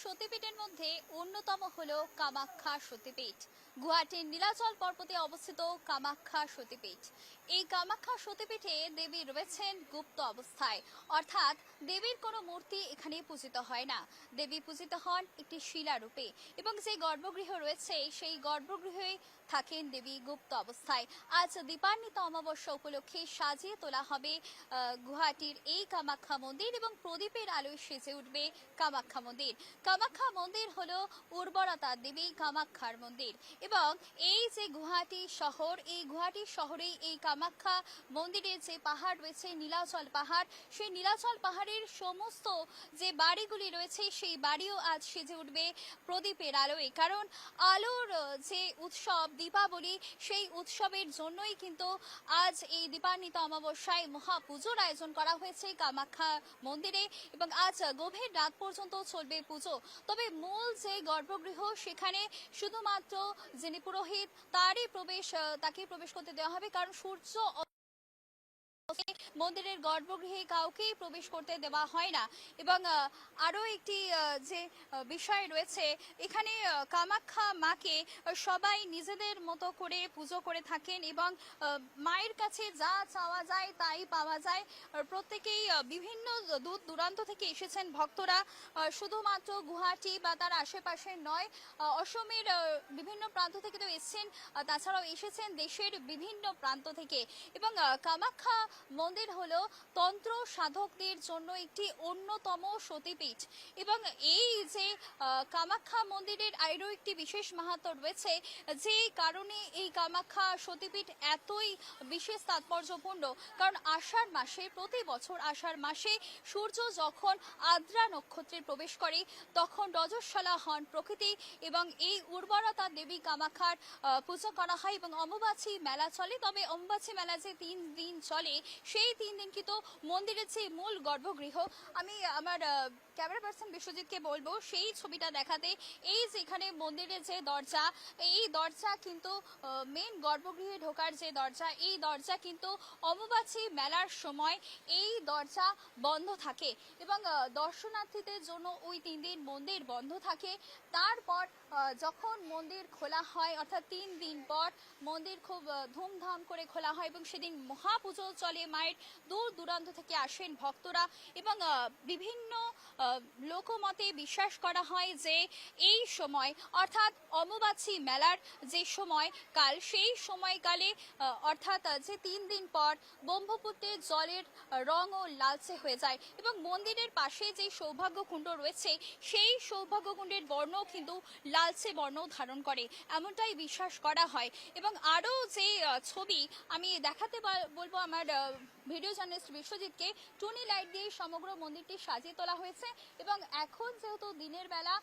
সতীপীঠের মধ্যে অন্যতম হল কামাখ্যা সতীপীঠ। গুয়াহাটির নীলাচল পর্বতে অবস্থিত কামাখ্যা সতীপীঠ। এই কামাখ্যা সতীপীঠে দেবী রয়েছেন গুপ্ত অবস্থায়। অর্থাৎ দেবীর কোনো মূর্তি এখানে পূজিত হয় না। দেবী পূজিত হন একটি শিলারূপে এবং যে গর্ভগৃহ রয়েছে, সেই গর্ভগৃহে থাকেন দেবী গুপ্ত অবস্থায়। আজ দীপান্বিত অমাবস্যা উপলক্ষে সাজিয়ে তোলা হবে গুয়াহাটির এই কামাখ্যা মন্দির এবং প্রদীপের আলোয় সেজে উঠবে কামাখ্যা মন্দির। কামাখ্যা মন্দির হলো উর্বরতা দেবী কামাখ্যার মন্দির এবং এই যে গুয়াহাটি শহর, এই গুয়াহাটি শহরে এই কামাখ্যা মন্দিরে যে পাহাড় রয়েছে, নীলাচল পাহাড়, সেই নীলাচল পাহাড়ের সমস্ত যে বাড়িগুলি রয়েছে, সেই বাড়িও আজ সেজে উঠবে প্রদীপের আলোয়। কারণ আলোর যে উৎসব দীপাবলি সেই উৎসবের জন্যই কিন্তু আজ এই দীপান্বিত অমাবস্যায় মহাপুজোর আয়োজন করা হয়েছে কামাখ্যা মন্দিরে এবং আজ গভীর রাত পর্যন্ত চলবে পুজো। তবে মূল যে গর্ভগৃহ সেখানে শুধুমাত্র যিনি পুরোহিত, তারই প্রবেশ তাকে প্রবেশ করতে দেওয়া হবে, কারণ সূর্য মন্দিরের গর্ভগৃহে কাউকেই প্রবেশ করতে দেওয়া হয় না। এবং আহ, আরও একটি যে বিষয় রয়েছে এখানে কামাখ্যা মাকে সবাই নিজেদের মতো করে পুজো করে থাকেন এবং মায়ের কাছে যা চাওয়া যায় তাই পাওয়া যায়। প্রত্যেকেই বিভিন্ন দূর দূরান্ত থেকে এসেছেন ভক্তরা। শুধুমাত্র গুয়াহাটি বা তার আশেপাশে নয় অসমের বিভিন্ন প্রান্ত থেকে তো এসেছেন। তাছাড়াও এসেছেন দেশের বিভিন্ন প্রান্ত থেকে। এবং কামাখ্যা মন্দির হলো তন্ত্র সাধকদের জন্য একটি অন্যতম সতীপীঠ। এবং এই যে কামাখ্যা মন্দিরের আরও একটি বিশেষ মাহাত্ম রয়েছে, যে কারণে এই কামাখ্যা সতীপীঠ এতই বিশেষ তাৎপর্যপূর্ণ। কারণ আষাঢ় মাসে, প্রতি বছর আষাঢ় মাসে সূর্য যখন আদ্রা নক্ষত্রে প্রবেশ করে, তখন রজস্বলা হন প্রকৃতি এবং এই উর্বরতা দেবী কামাখ্যার পুজো করা হয় এবং অম্বুবাচী মেলা চলে। তবে অম্বুবাচী মেলা যে তিন দিন চলে, সেই তিন দিন কিন্তু মন্দিরের যে মূল গর্ভগৃহ আমি আমার ক্যামেরা পার্সন বিশ্বজিৎকে বলব, সেই ছবিটা দেখাতে, এই যেখানে মন্দিরের যে দরজা, এই দরজা কিন্তু মেন গর্ভগৃহে ঢোকার যে দরজা, এই দরজা কিন্তু অম্বুবাচী মেলার সময় এই দরজা বন্ধ থাকে এবং দর্শনার্থীদের জন্য ওই তিন দিন মন্দির বন্ধ থাকে। তারপর যখন মন্দির খোলা হয়, অর্থাৎ তিন দিন পর মন্দির খুব ধুমধাম করে খোলা হয় এবং সেদিন মহাপুজো চলে, মায়ের দূর দূরান্ত থেকে আসেন ভক্তরা এবং বিভিন্ন লোকমতে বিশ্বাস করা হয় যে এই সময়, অর্থাৎ অম্বুবাচী মেলার যে সময় কাল, সেই সময়কালে অর্থাৎ যে তিন দিন পর ব্রহ্মপুত্রের জলের রঙও লালচে হয়ে যায় এবং মন্দিরের পাশে যে সৌভাগ্য কুণ্ড রয়েছে, সেই সৌভাগ্য কুণ্ডের বর্ণ কিন্তু লালচে বর্ণ ধারণ করে। এমনটাই বিশ্বাস করা হয়। এবং আরও যে ছবি, আমি দেখাতে বলব আমার ভিডিও জার্নালিস্ট বিশ্বজিৎকে, টুনি লাইট দিয়ে সমগ্র মন্দিরটি সাজিয়ে তোলা হয়েছে। এবং এখন যেহেতু দিনের বেলা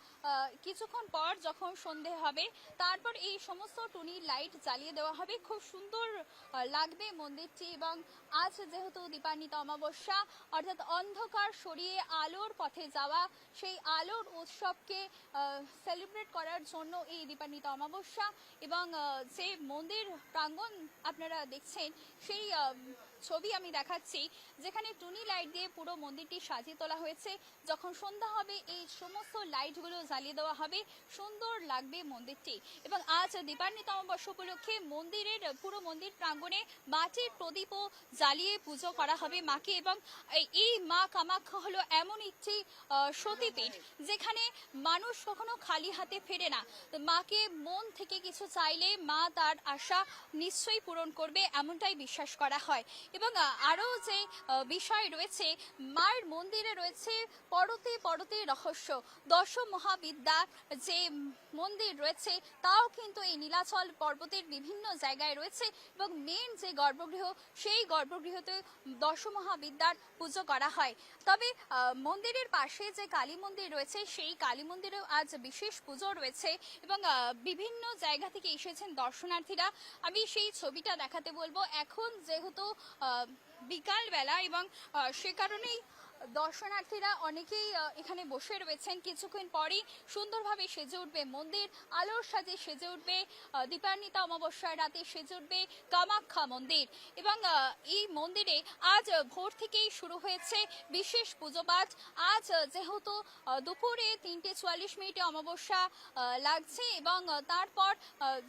কিছুক্ষণ পর যখন সন্ধে হবে, তারপর এই সমস্ত টুনি লাইট জ্বালিয়ে দেওয়া হবে। খুব সুন্দর লাগবে মন্দিরটি এবং আজ যেহেতু দীপান্বিত অমাবস্যা, অর্থাৎ অন্ধকার সরিয়ে আলোর পথে যাওয়া, সেই আলোর উৎসবকে সেলিব্রেট করার জন্য এই দীপান্বিত অমাবস্যা এবং যে মন্দির প্রাঙ্গণ আপনারা দেখছেন, সেই ছবি আমি দেখাচ্ছি, যেখানে টুনি লাইট দিয়ে পুরো মন্দিরটি সাজিয়ে তোলা হয়েছে। যখন সন্ধ্যা হবে, এই সমস্ত লাইটগুলো জ্বালিয়ে দেওয়া হবে। সুন্দর লাগবে মন্দিরটি। এবং আজ দীপান্বিত অমাবস্যা উপলক্ষে মন্দিরের পুরো মন্দির প্রাঙ্গণে মাটির প্রদীপও জ্বালিয়ে পুজো করা হবে মাকে। এবং এই- মা কামাখ্যা হলো এমন একটি সতীপীঠ, যেখানে মানুষ কখনো খালি হাতে ফেরে না। মাকে মন থেকে কিছু চাইলে মা তার আশা নিশ্চয়ই পূরণ করবে, এমনটাই বিশ্বাস করা হয়। এবং আরও যে বিষয় রয়েছে, মায়ের মন্দিরে রয়েছে পরতে পরতে রহস্য। দশ মহাবিদ্যা যে মন্দির রয়েছে, তাও কিন্তু এই নীলাচল পর্বতের বিভিন্ন জায়গায় রয়েছে এবং মেন যে গর্ভগৃহ, সেই গর্ভগৃহতে দশ মহাবিদ্যার পুজো করা হয়। তবে মন্দিরের পাশে যে কালী মন্দির রয়েছে, সেই কালী মন্দিরেও আজ বিশেষ পুজো রয়েছে এবং বিভিন্ন জায়গা থেকে এসেছেন দর্শনার্থীরা। আমি সেই ছবিটা দেখাতে বলব। এখন যেহেতু বিকালবেলা এবং সে কারণেই দর্শনার্থীরা অনেকেই এখানে বসে রয়েছেন। কিছুক্ষণ পরেই সুন্দরভাবে সেজে উঠবে মন্দির, আলোর সাজে সেজে উঠবে দীপান্বিতা অমাবস্যার রাতে সেজে উঠবে কামাখ্যা মন্দির। এবং এই মন্দিরে আজ ভোর থেকেই শুরু হয়েছে বিশেষ পুজো আজ যেহেতু দুপুরে তিনটে চুয়াল্লিশ মিনিটে অমাবস্যা লাগছে এবং তারপর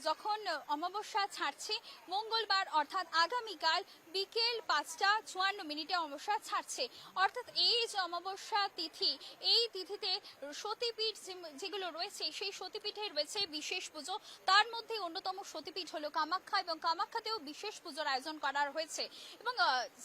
যখন অমাবস্যা ছাড়ছে, মঙ্গলবার অর্থাৎ আগামীকাল বিকেল পাঁচটা চুয়ান্ন মিনিটে অমাবস্যা ছাড়ছে। অর্থাৎ এই যে অমাবস্যা তিথি, এই তিথিতে সতীপীঠ যেগুলো রয়েছে, সেই সতীপীঠে রয়েছে বিশেষ পুজো। তার মধ্যে অন্যতম সতীপীঠ হলো কামাখ্যা এবং কামাখ্যাতেও বিশেষ পুজোর আয়োজন করা হয়েছে। এবং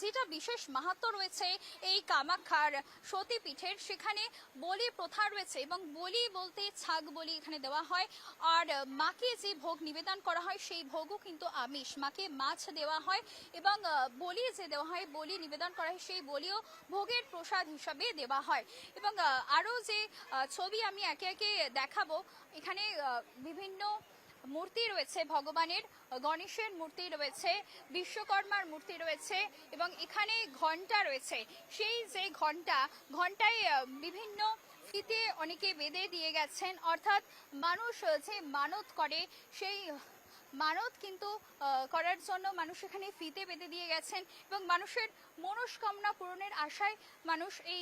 যেটা বিশেষ মাহাত্ম রয়েছে এই কামাখ্যার সতীপীঠের, সেখানে বলি প্রথা রয়েছে এবং বলি বলতে ছাগ বলি এখানে দেওয়া হয়। আর, মাকে যে ভোগ নিবেদন করা হয়, সেই ভোগও কিন্তু আমিষ। মাকে মাছ দেওয়া হয় এবং বলি যে দেওয়া হয়, বলি নিবেদন করা হয়, সেই বলিও ভোগের প্রসাদ হিসাবে দেওয়া হয়। এবং আরও যে ছবি আমি একে একে দেখাবো, এখানে বিভিন্ন মূর্তি রয়েছে, ভগবানের গণেশের মূর্তি রয়েছে, বিশ্বকর্মার মূর্তি রয়েছে, এবং এখানে ঘণ্টা রয়েছে। সেই যে ঘণ্টা ঘন্টায় বিভিন্ন ফিতে অনেকে বেঁধে দিয়ে গেছেন, অর্থাৎ মানুষ যে মানত করে, সেই মানত কিন্তু করার জন্য মানুষ এখানে ফিতে বেঁধে দিয়ে গেছেন এবং মানুষের মনস্কামনা পূরণের আশায় মানুষ এই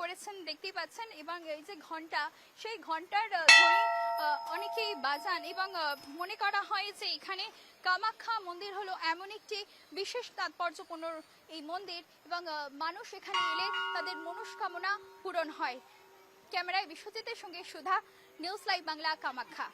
করেছেন, দেখতেই পাচ্ছেন। এবং এই যে ঘণ্টা সেই ঘণ্টার অনেকেই বাজান এবং মনে করা হয় যে এখানে কামাখ্যা মন্দির হলো এমন একটি বিশেষ তাৎপর্যপূর্ণ এই মন্দির এবং মানুষ এখানে এলে তাদের মনস্কামনা পূরণ হয়। ক্যামেরায় বিশ্বজিতের সঙ্গে সুধা, নিউজ লাইভ বাংলা, কামাখ্যা।